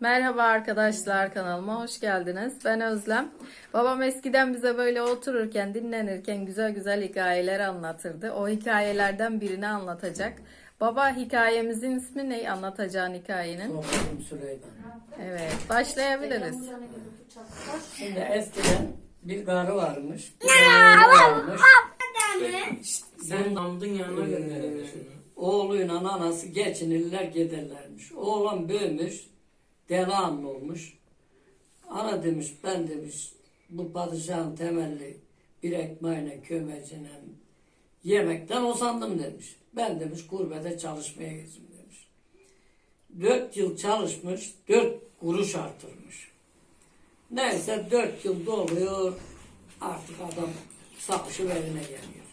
Merhaba arkadaşlar kanalıma hoş geldiniz. Ben Özlem. Babam eskiden bize böyle otururken, dinlenirken güzel güzel hikayeler anlatırdı. O hikayelerden birini anlatacak. Baba hikayemizin ismi ne? Anlatacağın hikayenin. Süleyman. Evet, başlayabiliriz. Şimdi eskiden bir karı varmış. Bir oğlu varmış. Sen namdın yanına Ee, gönderiyorsun. oğluyla anası geçinirler giderlermiş. Oğlan büyümüş. Delikanlı olmuş. Ana demiş ben demiş bu padişahın temelli bir ekmeğine kömecine yemekten usandım demiş. Ben demiş gurbete çalışmaya gittim demiş. Dört yıl çalışmış, dört kuruş artırmış. Neyse dört yıl doluyor, artık adam sapışı evine geliyor.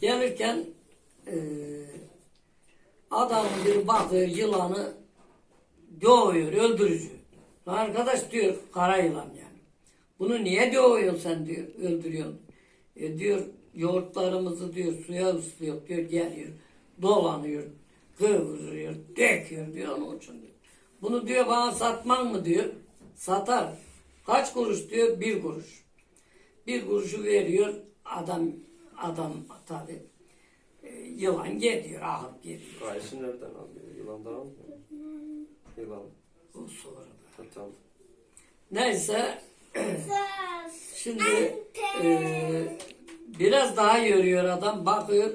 Gelirken eee adamın bir bakıyor yılanı doğuyor, öldürücü. Arkadaş diyor, kara yılan yani. Bunu niye doğuyorsun sen diyor, öldürüyorsun. E diyor, yoğurtlarımızı diyor, suya ıslıyor diyor, geliyor, dolanıyor, kıvırıyor, döküyor diyor onun için diyor. Bunu diyor bana satman mı diyor, satar. Kaç kuruş diyor, bir kuruş. Bir kuruşu veriyor, adam, adam tabi yılan gidiyor, ahıp gidiyor. Kayışı nereden alıyor? Yılandan almıyor. Yılan. Bu sonra. Tamam. Neyse şimdi e, biraz daha yürüyor adam bakıyor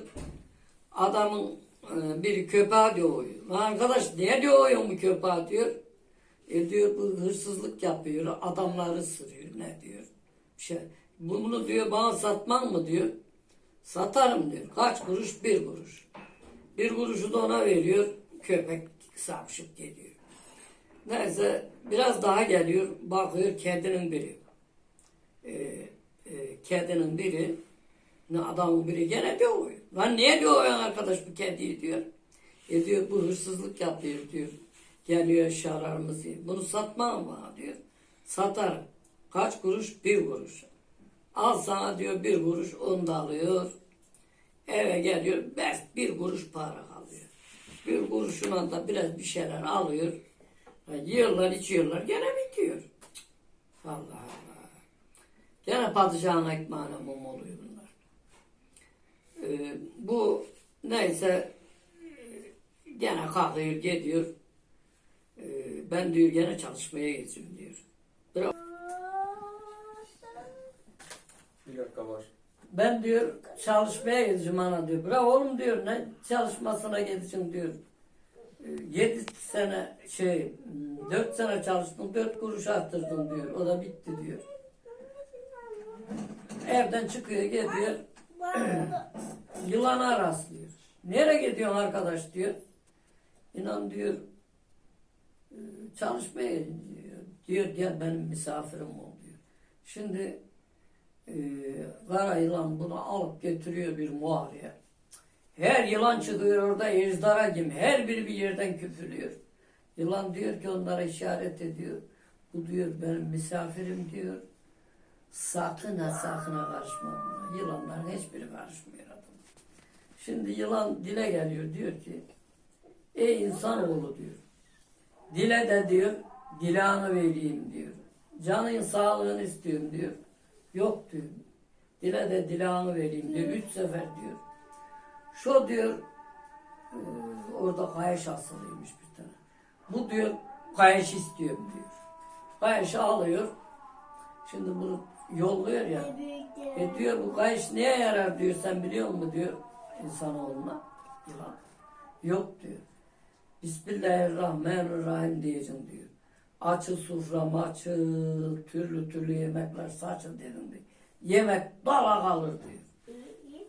adamın e, bir köpeği doğuyor. Lan arkadaş niye doğuyor bu köpeği diyor. E diyor bu hırsızlık yapıyor adamları ısırıyor ne diyor. Şey, bunu diyor bana satman mı diyor. Satarım diyor. Kaç kuruş? Bir kuruş. Bir kuruşu da ona veriyor. Köpek sapşıp geliyor. Neyse biraz daha geliyor. Bakıyor kedinin biri. Ee, e, kedinin biri ne adamın biri gene diyor. Lan niye diyor arkadaş bu kediyi diyor. E diyor bu hırsızlık yapıyor diyor. Geliyor şararımızı. Bunu satmam mı diyor. Satar. Kaç kuruş? Bir kuruş. Al sana diyor bir kuruş onu da alıyor. Eve geliyor beş bir kuruş para kalıyor. Bir kuruşuna da biraz bir şeyler alıyor. Ha, Yiyorlar içiyorlar gene bitiyor. Allah Allah. Gene padişahın ekmeğine mum oluyor bunlar. Ee, bu neyse e, gene kalkıyor gidiyor. Ee, ben diyor gene çalışmaya geçiyorum diyor. Biraz Bir dakika var. Ben diyor çalışmaya gideceğim ana diyor. Bırak oğlum diyor ne çalışmasına gideceğim diyor. Ee, Yedi sene şey hmm, dört sene çalıştım dört kuruş arttırdım diyor. O da bitti diyor. Evden çıkıyor gidiyor. Yılana rastlıyor. Nereye gidiyorsun arkadaş diyor. İnan diyor "e, çalışmaya diyor. Diyor gel benim misafirim ol diyor. Şimdi e, kara yılan bunu alıp götürüyor bir mağaraya. Her yılan çıkıyor orada ejdara gibi. Her biri bir yerden küfürüyor. Yılan diyor ki onlara işaret ediyor. Bu diyor benim misafirim diyor. Sakın ha sakın ha karışma buna. Yılanların hiçbiri karışmıyor adam. Şimdi yılan dile geliyor diyor ki Ey insanoğlu diyor. Dile de diyor dilanı vereyim diyor. Canın sağlığını istiyorum diyor. Yok diyor. Dile de dilanı vereyim diyor. Üç sefer diyor. Şu diyor e, orada kayış asılıymış bir tane. Bu diyor kayış istiyorum diyor. Kayışı alıyor. Şimdi bunu yolluyor ya. E diyor bu kayış neye yarar diyor sen biliyor musun diyor insanoğluna. Yılan. Yok diyor. Bismillahirrahmanirrahim diyeceğim diyor. Açıl sofram açıl, türlü türlü yemekler saçıl dedim diyor. Yemek dala kalır diyor.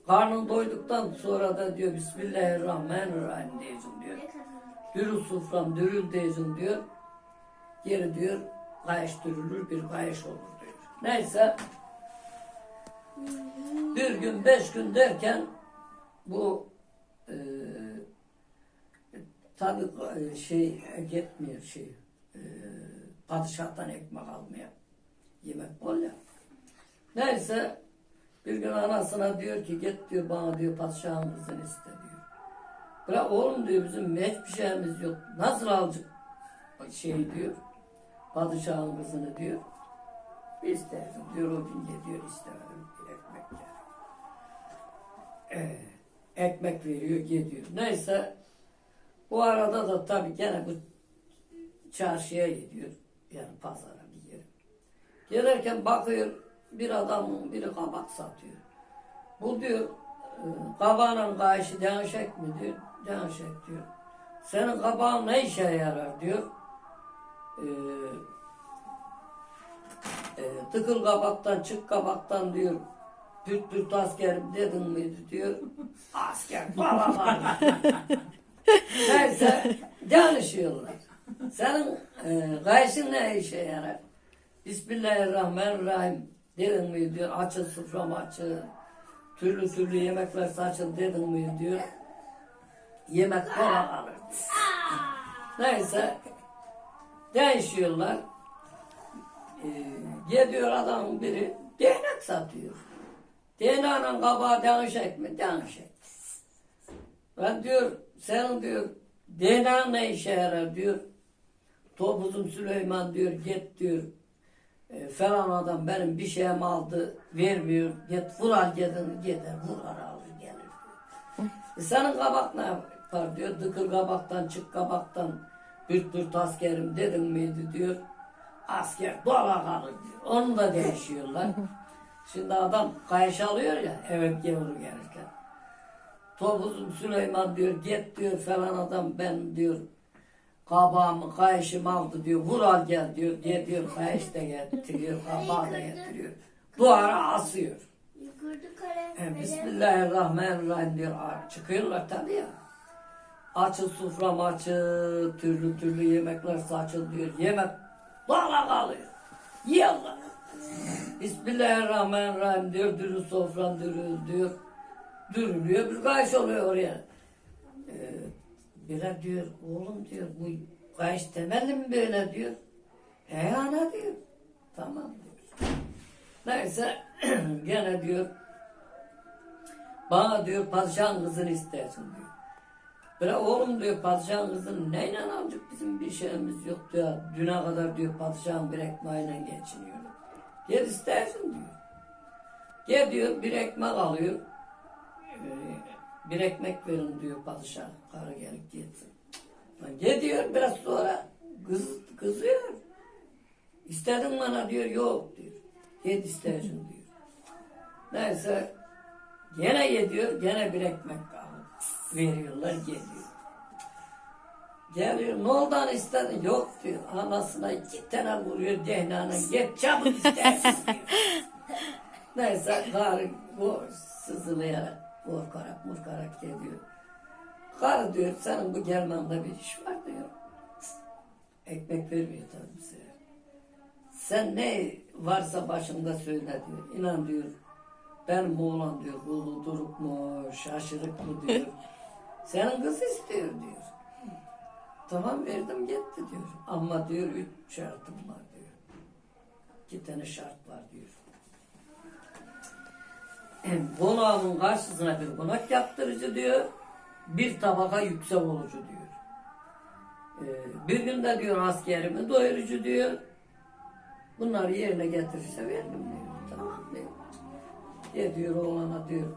Karnın doyduktan sonra da diyor Bismillahirrahmanirrahim diyeceğim diyor. Dürül sofram dürül diyeceğim diyor. Geri diyor kayış dürülür bir kayış olur diyor. Neyse bir gün beş gün derken bu e, tabi şey gitmiyor şey e, padişahtan ekmek almaya yemek bol ya. Neyse bir gün anasına diyor ki git diyor bana diyor padişahın kızını iste diyor. Bırak oğlum diyor bizim hiçbir şeyimiz yok. Nasıl alacak? şey diyor. Padişahın kızını diyor. İsterdim diyor o gün ye diyor istemedim bir ekmek yer. Ee, ekmek veriyor gidiyor. Neyse bu arada da tabii gene bu çarşıya gidiyor. Yani pazara bir yere. Gelirken bakıyor bir adamın biri kabak satıyor. Bu diyor e, kabağının kayışı denşek mi diyor. Denşek diyor. Senin kabağın ne işe yarar diyor. Ee, e, tıkıl kabaktan çık kabaktan diyor. Dürt dürt askerim dedin miydi diyor. Asker falan. Neyse danışıyorlar. Senin e, kayışın ne işe yarar? Bismillahirrahmanirrahim dedin mi diyor. Açıl sofram açıl. Türlü türlü yemekler saçıl dedin mi diyor. Yemek falan alır. Neyse değişiyorlar. Ee, gidiyor adamın biri değnek satıyor. Değneğinin kabağı değişik mi? Değişik. Ben diyor senin diyor değneğin ne işe yarar diyor. Topuzum Süleyman diyor git diyor. E, falan adam benim bir şeyimi aldı vermiyor. Git vur al gidin gider vur al alır gelir. E, senin kabak ne yapar diyor. Dıkır kabaktan çık kabaktan bürt bürt askerim dedin miydi diyor. Asker dola kalır diyor. Onu da değişiyorlar. Şimdi adam kayış alıyor ya evet gavur gelirken. Topuzum Süleyman diyor git diyor falan adam ben diyor kabağımı kayışımı aldı diyor vur al gel diyor diye diyor kayış da getiriyor kabağı da getiriyor. Duvara asıyor. E, Bismillahirrahmanirrahim diyor. Çıkıyorlar tabii ya. Açıl sofram açıl, türlü türlü yemekler saçıl diyor. Yemek dağla kalıyor. Yiyorlar. Bismillahirrahmanirrahim diyor. Dürü sofran dürü diyor. Dürülüyor. Bir kayış oluyor oraya. Ee, bire diyor oğlum diyor bu kayış temelli mi böyle diyor. He ana diyor. Tamam diyor. Neyse gene diyor bana diyor padişahın kızını istersin diyor. Bre oğlum diyor padişahın kızını neyle alacak bizim bir şeyimiz yok diyor. Düne kadar diyor padişahın bir ekmeğiyle geçiniyor. Gel istersin diyor. Gel diyor bir ekmek alıyor. Ee, bir ekmek verin diyor padişah. Karı gelip gitsin. Gel diyor biraz sonra kız, kızıyor. İstedin bana diyor yok diyor. Gel istersin diyor. Neyse gene yediyor gene bir ekmek. Veriyorlar geliyor. Geliyor ne oldu hani istedin? Yok diyor. Anasına iki tane vuruyor dehnana. Git çabuk istersin diyor. Neyse karı bu sızılayarak korkarak murkarak geliyor. Karı diyor senin bu gelmende bir iş var diyor. Ekmek vermiyor tabii bize. Sen ne varsa başımda söyle diyor. İnan diyor. Benim oğlan diyor. Kulu duruk mu, şaşırık mı diyor. Senin kız istiyor diyor. Tamam verdim gitti diyor. Ama diyor üç şartım var diyor. İki tane şart var diyor. Konağımın karşısına bir konak yaptırıcı diyor. Bir tabaka yüksek olucu diyor. Ee, bir günde diyor askerimi doyurucu diyor. Bunları yerine getirirse verdim diyor. Tamam diyor. Ya diyor oğlana diyor.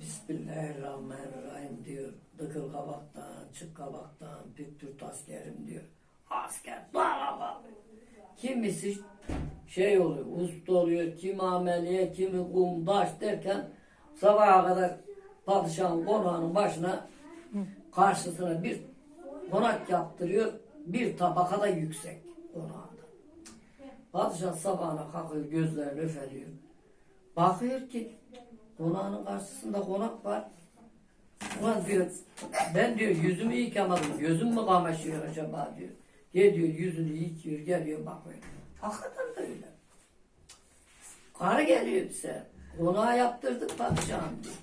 Bismillahirrahmanirrahim diyor. Dıkıl kabaktan, çık kabaktan, püktürt askerim diyor. Asker dağla Kimisi şey oluyor, usta oluyor, kimi ameliye, kimi kum, taş derken sabaha kadar padişahın konağının başına karşısına bir konak yaptırıyor, bir tabaka da yüksek konağında. Padişah sabahına kalkıyor, gözlerini öfeliyor. Bakıyor ki konağının karşısında konak var. Ulan diyor, ben diyor yüzümü yıkamadım, gözüm mü kamaşıyor acaba diyor. Gel diyor yüzünü yıkıyor, geliyor bakıyor. Hakikaten de öyle. Karı geliyor bize. Konağı yaptırdık padişahım diyor.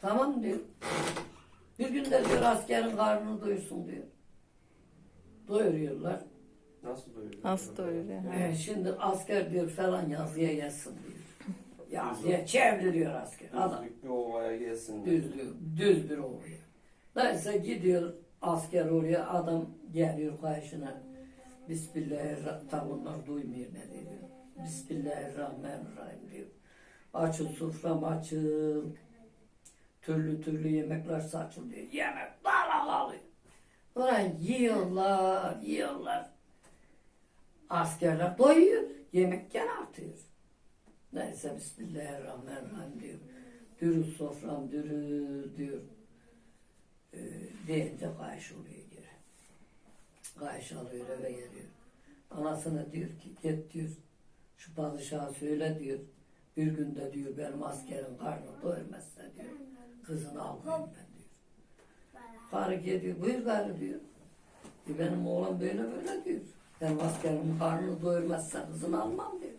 Tamam diyor. Bir gün de diyor askerin karnını doyursun diyor. Doyuruyorlar. Nasıl doyuruyor? Nasıl doyuruyor? Ee, şimdi asker diyor falan yazıya yazsın diyor. Yazıya çeviriyor asker. Adam Düzlük bir ovaya gelsin diyor. düz diyor, düz bir oluyor. Neyse gidiyor asker oraya adam geliyor karşına. Bismillahirrahmanirrahim. Duymuyor ne diyor. Bismillahirrahmanirrahim diyor. Açıl sofram açıl. Türlü türlü yemekler saçılıyor. Yemek dala kalıyor. Orayı yiyorlar, yiyorlar. Askerler doyuyor. Yemek gene artıyor. Neyse Bismillahirrahmanirrahim diyor. Dürü sofram dürü diyor. Ee, deyince kayış oluyor Kayış alıyor eve geliyor. Anasına diyor ki git diyor. Şu padişaha söyle diyor. Bir günde diyor benim askerin karnı doyurmazsa diyor. Kızını almayayım ben diyor. Karı gidiyor buyur karı diyor. E benim oğlan böyle böyle diyor. Benim askerimin karnını doyurmazsa kızını almam diyor.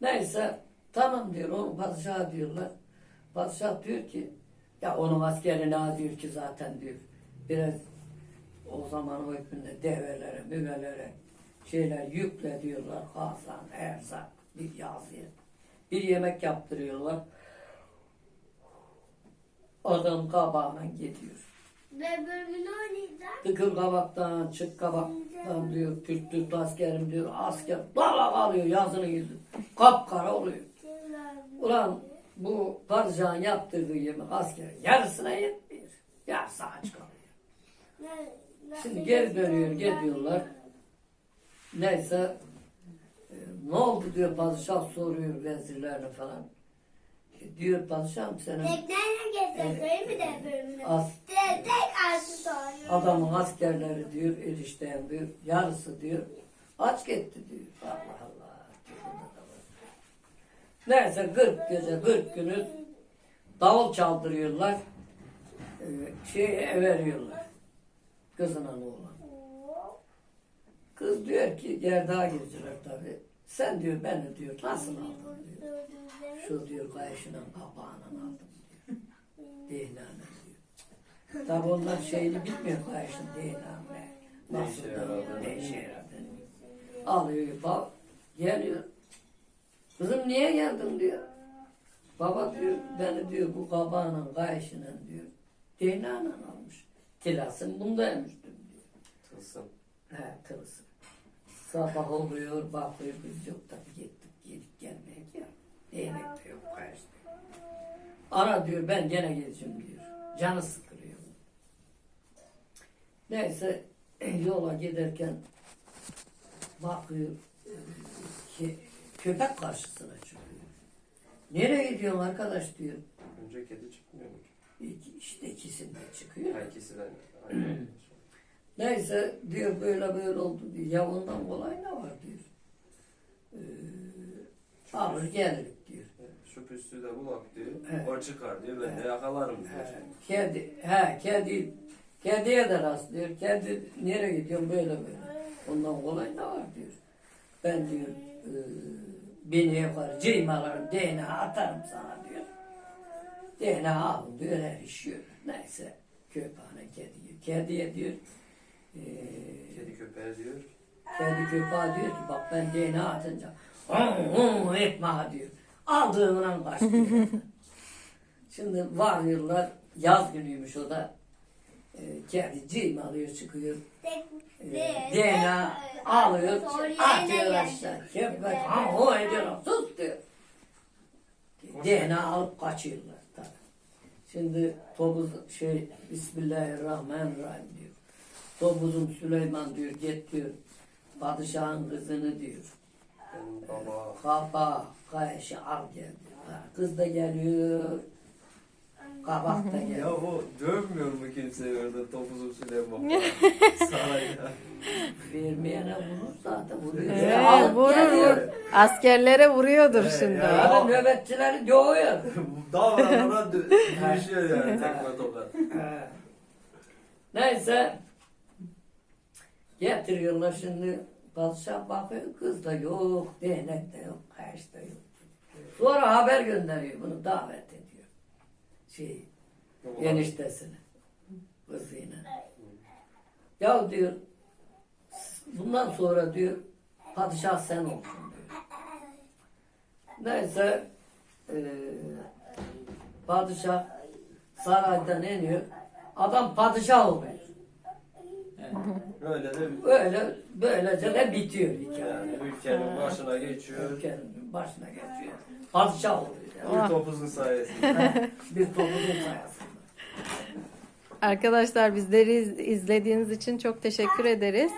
Neyse tamam diyor onu padişah diyorlar. Padişah diyor ki ya onun askeri ne diyor ki zaten diyor. Biraz o zaman o hükmünde develere, müvelere şeyler yükle diyorlar. Hasan, erzak, bir yazıya. Bir yemek yaptırıyorlar. Adam kabağına gidiyor. Tıkır kabaktan, çık kabaktan diyor. Türk Türk askerim diyor. Asker dala kalıyor yazının yüzü. Kapkara oluyor. Ulan bu padişahın yaptırdığı yemek askerin yarısına yetmiyor. Yarısı aç kalıyor. Şimdi geri dönüyor, gidiyorlar. Neyse e, ne oldu diyor padişah soruyor vezirlerine falan. E, diyor padişahım senin Tekneyle getireyim mi de bölümünü? as, Tek artı soruyorum. adamın askerleri diyor erişten diyor yarısı diyor aç gitti diyor. Allah Allah. Neyse 40 gece 40 günü davul çaldırıyorlar. Şey veriyorlar. Kızına oğlan. Kız diyor ki gerdağa girdiler tabi. Sen diyor beni diyor nasıl aldın diyor. Şu diyor kayışının kapağından aldım diyor. Değnane diyor. Tabi onlar şeyini bilmiyor kayışın değnane. Nasıl da ne işe. Alıyor bak geliyor. Kızım niye geldin diyor. Baba diyor beni diyor bu kabağının kayışının diyor. Değnane almış. Tilasın bundaymış diyor. Tılsım. He kırılsın. Sabah oluyor, bakıyor biz yok tabii gittik, gidip gelmeye ya. Değnek de yok, diyor. Ara diyor, ben gene geleceğim diyor. Canı sıkılıyor. Neyse, yola giderken bakıyor, ki, köpek karşısına çıkıyor. Nereye gidiyorsun arkadaş diyor. Önce kedi çıkmıyor mu? İşte ikisinde çıkıyor. De aynı. Neyse diyor böyle böyle oldu diyor. Ya ondan kolay ne var diyor. Ee, alır gelirdik diyor. Şu püstü de bulak diyor. Evet. O çıkar diyor. Ben de yakalarım diyor. He, kedi, he kedi, kediye de rastlıyor. Kedi nereye gidiyorsun böyle böyle. Ondan kolay ne var diyor. Ben diyor e, beni yapar ceymalarım DNA atarım sana diyor. DNA alın diyor her iş yürür. Neyse köpeğine kediye. Kediye diyor e, Kedi köpeğe diyor. Kendi köpeğe diyor ki bak ben DNA atınca hum etme ha diyor. Aldığından kaç diyor. Şimdi varıyorlar yaz günüymüş o da. E, kendi cim alıyor çıkıyor. E, DNA alıyor atıyor aşağı. Köpek hum hum ediyor sus diyor. DNA alıp kaçıyorlar. Şimdi topuz şey Bismillahirrahmanirrahim diyor. Topuzun Süleyman diyor git diyor. Padişahın kızını diyor. Kaba, kayışı al gel diyor. Ha, Kız da geliyor. Kabak da Ya o dövmüyor mu kimseyi orada topuzum Süleyman? Sana ya. Vermeyene vurur zaten vuruyor. Ee, Ya, alıp vurur geliyor. vurur. Askerlere vuruyordur Evet, şimdi. ya. Yani nöbetçileri dövüyor. Davranana dö- girişiyor yani tekme tokat. He. Neyse. Getiriyorlar şimdi. Padişah bakıyor kız da yok, değnek de yok, kaş da yok. Sonra haber gönderiyor bunu davet ediyor. Şey, eniştesine. Kızıyla. Ya diyor, bundan sonra diyor, padişah sen olsun diyor. Neyse, eee padişah saraydan iniyor. Adam padişah oluyor. Böyle de Böyle böylece de bitiyor hikaye. yani ülkenin başına geçiyor. Ülkenin başına geçiyor. Padişah oluyor. Bir topuzun sayesinde. Bir topuzun sayesinde. Arkadaşlar bizleri iz- izlediğiniz için çok teşekkür ederiz.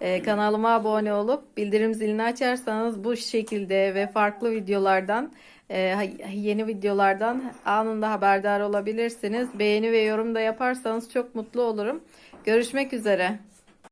Ee, kanalıma abone olup bildirim zilini açarsanız bu şekilde ve farklı videolardan e, yeni videolardan anında haberdar olabilirsiniz. Beğeni ve yorum da yaparsanız çok mutlu olurum. Görüşmek üzere.